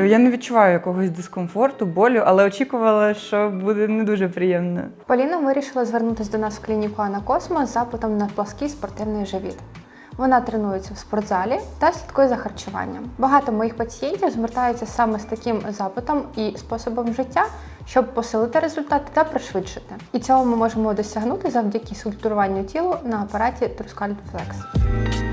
Е, Я не відчуваю якогось дискомфорту, болю, але очікувала, що буде не дуже приємно. Поліна вирішила звернутися до нас в клініку Анакосмо з запитом на плаский спортивний живіт. Вона тренується в спортзалі та слідкує за харчуванням. Багато моїх пацієнтів звертаються саме з таким запитом і способом життя, щоб посилити результати та пришвидшити. І цього ми можемо досягнути завдяки скульптуруванню тілу на апараті Truscalp Flex.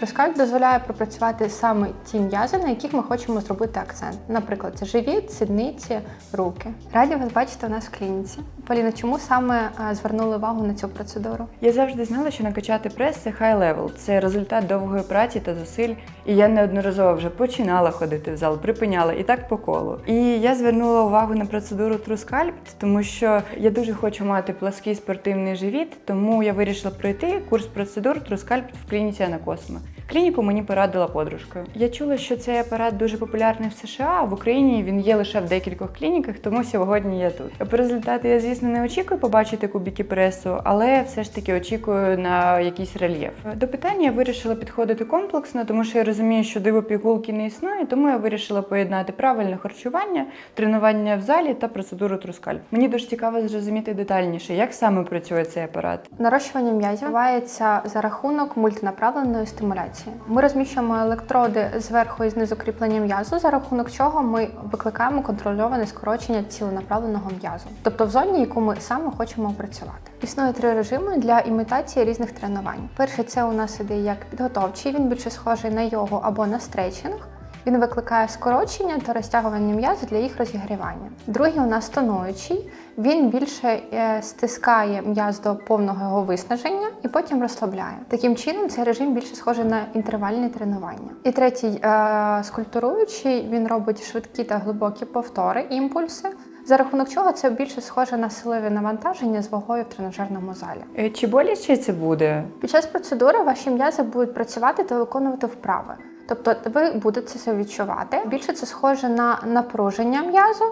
Трускальп дозволяє пропрацювати саме ті м'язи, на яких ми хочемо зробити акцент. Наприклад, це живіт, сідниці, руки. Раді вас бачити у нас в клініці. Поліна, чому саме е, звернули увагу на цю процедуру? Я завжди знала, що накачати прес це high level, це результат довгої праці та зусиль. І я неодноразово вже починала ходити в зал, припиняла і так по колу. І я звернула увагу на процедуру Трускальп, тому що я дуже хочу мати плаский спортивний живіт, тому я вирішила пройти курс процедур Трускальп в клініці Анакосмо. Клініку мені порадила подружка. Я чула, що цей апарат дуже популярний в США, а в Україні він є лише в декількох клініках, тому сьогодні я тут. Результати я, звісно, не очікую побачити кубики пресу, але все ж таки очікую на якийсь рельєф. До питання я вирішила підходити комплексно, тому що я розумію, що диво пігулки не існує, тому я вирішила поєднати правильне харчування, тренування в залі та процедуру трускальп. Мені дуже цікаво зрозуміти детальніше, як саме працює цей апарат. Нарощування м'язів відбувається за рахунок мультинаправленої стимуляції. Ми розміщуємо електроди зверху і знизу кріплення м'язу, за рахунок чого ми викликаємо контрольоване скорочення ціленаправленого м'язу, тобто в зоні, яку ми саме хочемо опрацювати. Існує три режими для імітації різних тренувань. Перший це у нас іде як підготовчий, він більше схожий на йогу або на стретчинг. Він викликає скорочення та розтягування м'язів для їх розігрівання. Другий у нас тонуючий. Він більше е, стискає м'яз до повного його виснаження і потім розслабляє. Таким чином, цей режим більше схожий на інтервальні тренування. І третій е, скульптуруючий він робить швидкі та глибокі повтори, імпульси. За рахунок чого це більше схоже на силові навантаження з вагою в тренажерному залі. Е, Чи боляче це буде? Під час процедури ваші м'язи будуть працювати та виконувати вправи. Тобто ви будете це відчувати. Більше це схоже на напруження м'язу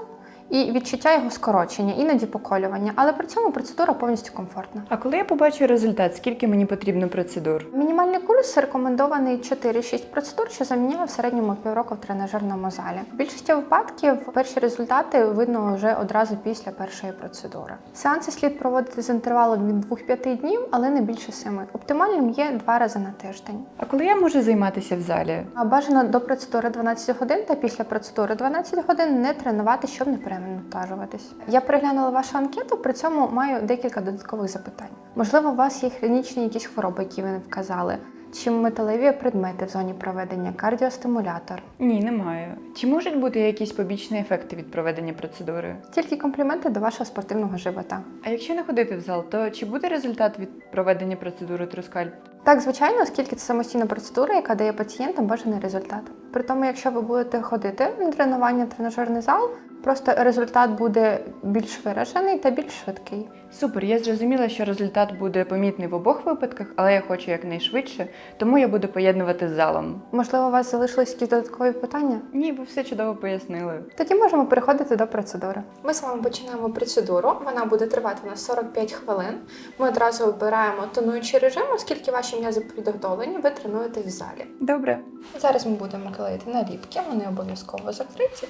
і відчуття його скорочення, іноді поколювання, але при цьому процедура повністю комфортна. А коли я побачу результат, скільки мені потрібно процедур? Мінімальний курс рекомендований 4-6 процедур, що заміняє в середньому півроку в тренажерному залі. В більшості випадків перші результати видно вже одразу після першої процедури. Сеанси слід проводити з інтервалом від 2-5 днів, але не більше 7. Оптимальним є два рази на тиждень. А коли я можу займатися в залі? А Бажано до процедури 12 годин та після процедури 12 годин не тренувати, щоб не перевантажуватись. Я переглянула вашу анкету, при цьому маю декілька додаткових запитань. Можливо, у вас є хронічні якісь хвороби, які ви не вказали. Чи металеві предмети в зоні проведення, кардіостимулятор? Ні, немає. Чи можуть бути якісь побічні ефекти від проведення процедури? Тільки компліменти до вашого спортивного живота. А якщо не ходити в зал, то чи буде результат від проведення процедури трускальп? Так, звичайно, оскільки це самостійна процедура, яка дає пацієнтам бажаний результат. При тому, якщо ви будете ходити на тренування в тренажерний зал, просто результат буде більш виражений та більш швидкий. Супер, я зрозуміла, що результат буде помітний в обох випадках, але я хочу якнайшвидше, тому я буду поєднувати з залом. Можливо, у вас залишились якісь додаткові питання? Ні, ви все чудово пояснили. Тоді можемо переходити до процедури. Ми з вами починаємо процедуру. Вона буде тривати у нас 45 хвилин. Ми одразу обираємо тонуючий режим, оскільки ваші м'язи підготовлені, ви тренуєтесь в залі. Добре. Зараз ми будемо клеїти наліпки, вони обов'язково закриті.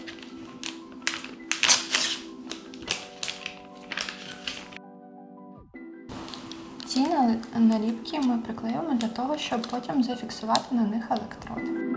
Ці наліпки ми приклеїмо для того, щоб потім зафіксувати на них електроди.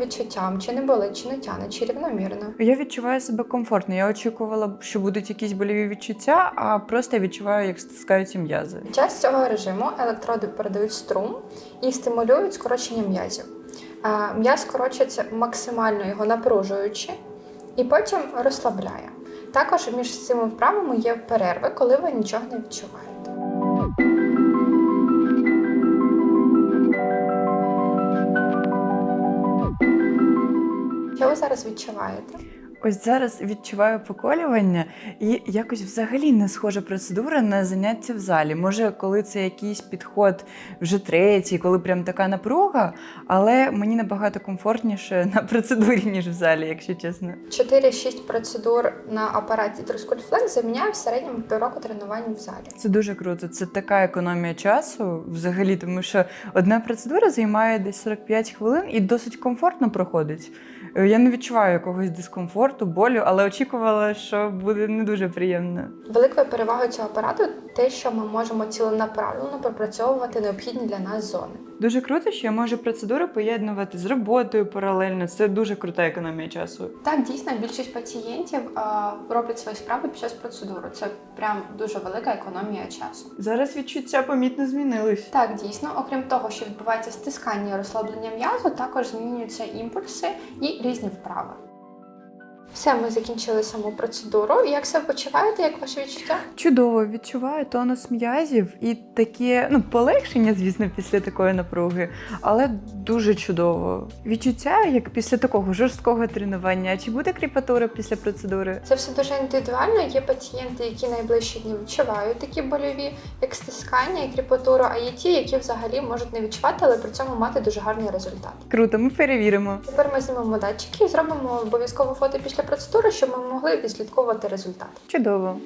Відчуттям? Чи не болить, чи не тяне, чи рівномірно? Я відчуваю себе комфортно. Я очікувала, що будуть якісь боліві відчуття, а просто я відчуваю, як стискаються м'язи. Під час цього режиму електроди передають струм і стимулюють скорочення м'язів. Е, М'яз скорочується максимально його напружуючи і потім розслабляє. Також між цими вправами є перерви, коли ви нічого не відчуваєте. Зараз відчуваєте? Ось зараз відчуваю поколювання, і якось взагалі не схожа процедура на заняття в залі. Може, коли це якийсь підход вже третій, коли прям така напруга, але мені набагато комфортніше на процедурі, ніж в залі, якщо чесно. 4-6 процедур на апараті Трускульфлекс заміняє в середньому півроку тренувань в залі. Це дуже круто. Це така економія часу взагалі, тому що одна процедура займає десь 45 хвилин і досить комфортно проходить. Е, Я не відчуваю якогось дискомфорту, болю, але очікувала, що буде не дуже приємно. Великою перевагою цього апарату те, що ми можемо ціленаправленно пропрацьовувати необхідні для нас зони. Дуже круто, що я можу процедуру поєднувати з роботою паралельно. Це дуже крута економія часу. Так, дійсно, більшість пацієнтів роблять свої справи під час процедури. Це прям дуже велика економія часу. Зараз відчуття помітно змінились. Так, дійсно, окрім того, що відбувається стискання і розслаблення м'язу, також змінюються імпульси і різні вправи. Все, ми закінчили саму процедуру. Як себе почуваєте, як ваші відчуття? Чудово, відчуваю тонус м'язів і таке ну полегшення, звісно, після такої напруги, але дуже чудово. Відчуття, як після такого жорсткого тренування. Чи буде кріпатура після процедури? Це все дуже індивідуально. Є пацієнти, які найближчі дні відчувають такі больові, як стискання і кріпатуру, а є ті, які взагалі можуть не відчувати, але при цьому мати дуже гарний результат. Круто, ми перевіримо. Тепер ми знімемо датчики і зробимо обов'язково фото після процедури, щоб ми могли відслідковувати результат. Чудово.